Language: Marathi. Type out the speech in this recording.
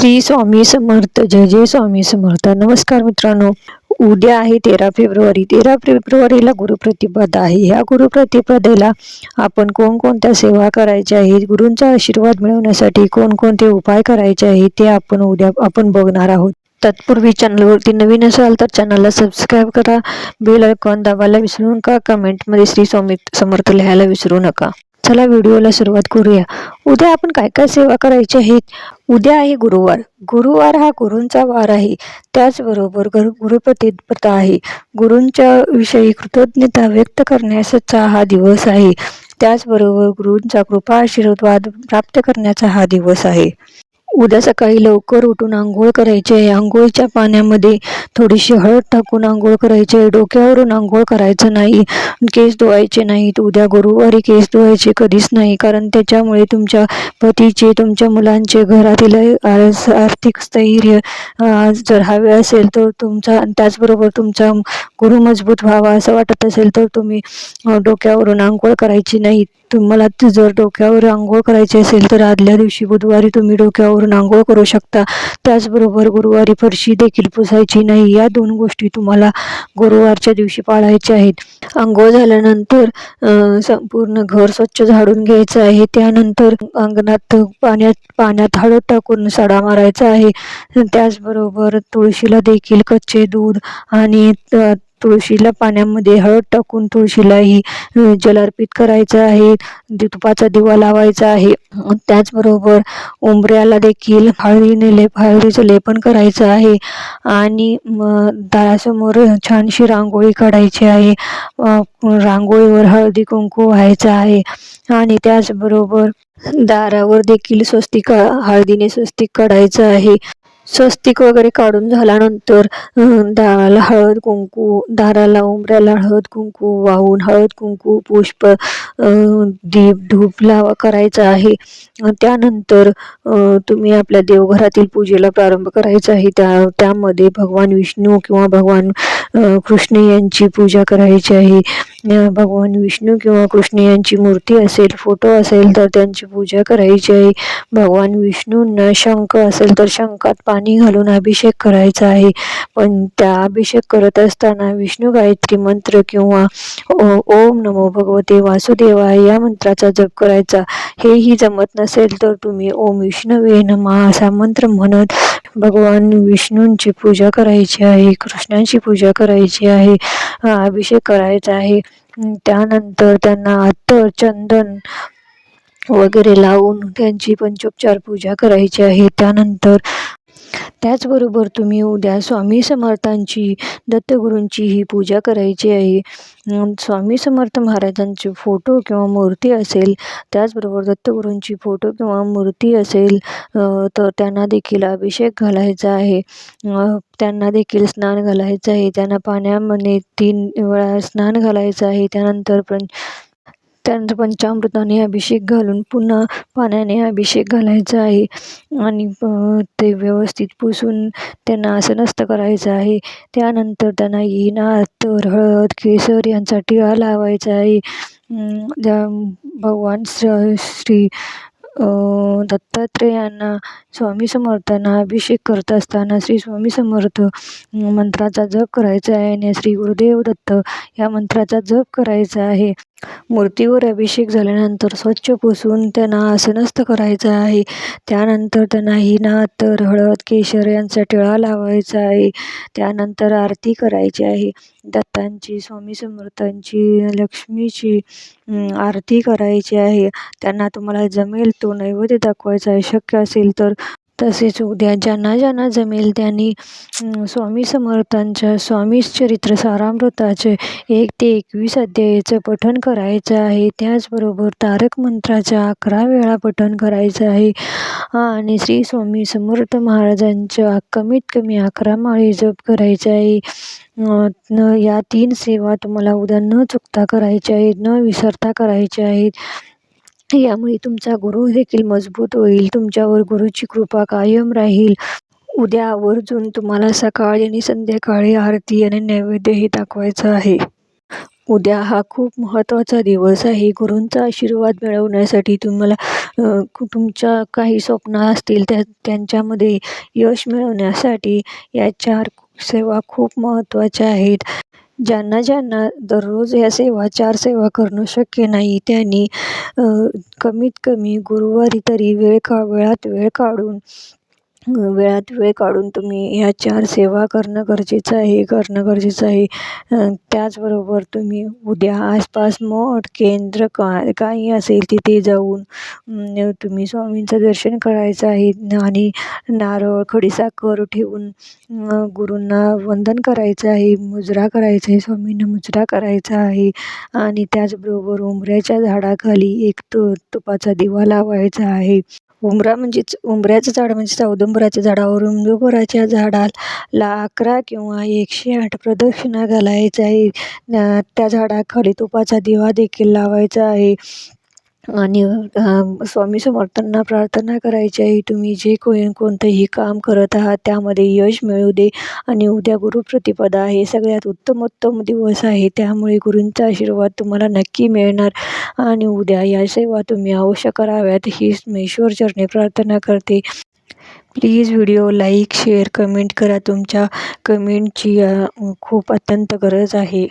श्री स्वामी समर्थ जय जय स्वामी समर्थ. नमस्कार मित्रांनो उद्या आहे तेरा फेब्रुवारी. तेरा फेब्रुवारीला गुरुप्रतिपदा आहे. ह्या गुरुप्रतिपदेला आपण कोणकोणत्या सेवा करायच्या आहेत गुरूंचा आशीर्वाद मिळवण्यासाठी कोणकोणते उपाय करायचे आहेत ते आपण उद्या आपण बघणार आहोत. तत्पूर्वी चॅनलवरती नवीन असाल तर चॅनलला सबस्क्राईब करा. बेल आयकॉन दाबायला विसरू नका. कमेंटमध्ये श्री स्वामी समर्थ लिहायला विसरू नका. चला व्हिडिओला सुरुवात करूया. उद्या आपण काय काय सेवा करायची आहेत उद्या आहे गुरुवार. गुरुवार हा गुरूंचा वार आहे. त्याचबरोबर गुरु गुरुप्रतिपदा आहे. गुरूंच्या विषयी कृतज्ञता व्यक्त करण्याचा हा दिवस आहे. त्याचबरोबर गुरूंचा कृपा आशीर्वाद प्राप्त करण्याचा हा दिवस आहे. उद्या सकाळी लवकर उठून आंघोळ करायची आहे. आंघोळीच्या पाण्यामध्ये थोडीशी हळद टाकून आंघोळ करायची आहे. डोक्यावरून आंघोळ करायचं नाही. केस धुवायचे नाहीत. उद्या गुरुवारी केस धुवायचे कधीच नाही. कारण त्याच्यामुळे तुमच्या पतीचे तुमच्या मुलांचे घरातील आर्थिक स्थैर्य जर हवे असेल तर तुमचा त्याचबरोबर तुमचा गुरु मजबूत व्हावा असं वाटत असेल तर तुम्ही डोक्यावरून आंघोळ करायची नाही. तुम्हाला जर डोक्यावर आंघोळ करायची असेल तर आदल्या दिवशी बुधवारी तुम्ही डोक्यावरून आंघोळ करू शकता. त्याचबरोबर गुरुवारी फरशी देखील पुसायची नाही. या दोन गोष्टी तुम्हाला गुरुवारच्या दिवशी पाळायच्या आहेत. आंघोळ झाल्यानंतर संपूर्ण घर स्वच्छ झाडून घ्यायचं आहे. त्यानंतर अंगणात पाण्यात पाण्यात हळद टाकून सडा मारायचा आहे. त्याचबरोबर तुळशीला देखील कच्चे दूध आणि तुळशीला पाण्यामध्ये हळद टाकून तुळशीलाही जलार्पित जल अर्पित करायचं आहे. तुपाचा दिवा लावायचा आहे. त्याचबरोबर उंबऱ्याला देखील हळदीने लेप हळदीचं लेपन करायचं आहे. आणि दारासमोर छानशी रांगोळी काढायची आहे. रांगोळीवर हळदी कुंकू व्हायचं आहे. आणि त्याचबरोबर दारावर देखील स्वस्तिक हळदीने स्वस्तिक काढायचं आहे. स्वस्तिक वगैरे काढून झाल्यानंतर दाराला हळद कुंकू दाराला उंबऱ्याला हळद कुंकू वाहून हळद कुंकू पुष्प दीप धूप लावा करायचा आहे. त्यानंतर तुम्ही आपल्या देवघरातील पूजेला प्रारंभ करायचा आहे. त्या त्यामध्ये भगवान विष्णू किंवा भगवान कृष्ण यांची पूजा करायची आहे. भगवान विष्णू किंवा कृष्ण यांची मूर्ती असेल फोटो असेल तर त्यांची पूजा करायची आहे. भगवान विष्णूंना शंख असेल तर शंखात पाणी घालून अभिषेक करायचा आहे. पण त्या अभिषेक करत असताना विष्णू गायत्री मंत्र किंवा ओ- ओम नमो भगवते वासुदेवाय या मंत्राचा जप करायचा. हेही जमत नसेल तर तुम्ही ओम विष्णवे नमा असा मंत्र म्हणत भगवान विष्णूंची पूजा करायची आहे कृष्णांची पूजा करायची आहे अभिषेक करायचा आहे. त्यानंतर त्यांना अत्तर चंदन वगैरे लावून त्यांची पंचोपचार पूजा करायची आहे. त्यानंतर त्याचबरोबर तुम्ही उद्या स्वामी समर्थांची दत्तगुरूंची ही पूजा करायची आहे. स्वामी समर्थ महाराजांचे फोटो किंवा मूर्ती असेल त्याचबरोबर दत्तगुरूंची फोटो किंवा मूर्ती असेल तर त्यांना देखील अभिषेक घालायचा आहे. त्यांना देखील स्नान घालायचं आहे. त्यांना पाण्यामध्ये तीन वेळा स्नान घालायचं आहे. त्यानंतर पण त्यानंतर पंचामृताने अभिषेक घालून पुन्हा पाण्याने अभिषेक घालायचा आहे. आणि ते व्यवस्थित पुसून त्यांना आसनस्थ करायचं आहे. त्यानंतर त्यांना इना तर हळद केसर यांचा टिळा लावायचा आहे. ज्या भगवान श्र श्री दत्तात्रेयांना स्वामी समर्थांना अभिषेक करत असताना श्री स्वामी समर्थ मंत्राचा जप करायचा आहे आणि श्री गुरुदेव दत्त या मंत्राचा जप करायचा आहे. मूर्तीवर अभिषेक झाल्यानंतर स्वच्छ पुसून त्यांना आसनस्थ करायचं आहे. त्यानंतर त्यांना हिना अत्तर हळद केशर यांचा टिळा लावायचा आहे. त्यानंतर आरती करायची आहे. दत्तांची स्वामी समर्थांची लक्ष्मीची आरती करायची आहे. त्यांना तुम्हाला जमेल तो नैवेद्य दाखवायचा आहे. शक्य असेल तर तसेच उद्या ज्यांना ज्यांना जमेल त्यांनी स्वामी समर्थांच्या स्वामी चरित्र सारामृताचे एक ते एकवीस अध्यायाचं पठण करायचं आहे. त्याचबरोबर तारक मंत्राच्या अकरा वेळा पठण करायचं आहे. आणि श्री स्वामी समर्थ महाराजांच्या कमीत कमी अकरा माळी जप करायचे आहे. न या तीन सेवा तुम्हाला उद्या न चुकता करायच्या आहेत न विसरता करायच्या आहेत. यामुळे तुमचा गुरु देखील मजबूत होईल तुमच्यावर गुरुची कृपा कायम राहील. उद्या आवर्जून तुम्हाला सकाळी आणि संध्याकाळी आरती आणि नैवेद्यही दाखवायचं आहे. उद्या हा खूप महत्त्वाचा दिवस आहे. गुरूंचा आशीर्वाद मिळवण्यासाठी तुम्हाला तुमच्या काही स्वप्न असतील त्या त्यांच्यामध्ये यश मिळवण्यासाठी या चार सेवा खूप महत्त्वाच्या आहेत. ज्यांना ज्यांना दररोज या सेवा चार सेवा करणं शक्य नाही त्यांनी कमीत कमी गुरुवारी तरी वेळ का वेळात वेळ काढून वेळात वेळ काढून तुम्ही ह्या चार सेवा करणं गरजेचं आहे करणं गरजेचं आहे. त्याचबरोबर तुम्ही उद्या आसपास मठ केंद्र का काही असेल तिथे जाऊन तुम्ही स्वामींचं दर्शन करायचं आहे आणि नारळ खडीसाखर ठेवून गुरूंना वंदन करायचं आहे मुजरा करायचा आहे स्वामींना मुजरा करायचा आहे. आणि त्याचबरोबर उंबऱ्याच्या झाडाखाली एक तु तुपाचा दिवा लावायचा आहे. उंबरा म्हणजेच उंबऱ्याचं झाड म्हणजे औदुंबराच्या झाडावर उंबराच्या झाडाला अकरा किंवा एकशे आठ प्रदक्षिणा घालायचं आहे त्या झाडाखाली तुपाचा दिवा देखील लावायचा आहे. आणि स्वामी समर्थांना प्रार्थना करायची आहे तुम्ही जे कोण कोणतंही काम करत आहात त्यामध्ये यश मिळू दे आणि उद्या गुरुप्रतिपदा आहे. सगळ्यात उत्तमोत्तम दिवस आहे. त्यामुळे गुरूंचा आशीर्वाद तुम्हाला नक्की मिळणार आणि उद्या या सेवा तुम्ही अवश्य कराव्यात. ही मी ईश्वरचरणी प्रार्थना करते. Please video like share comment करा. तुमच्या कमेंटची खूप अत्यंत गरज आहे.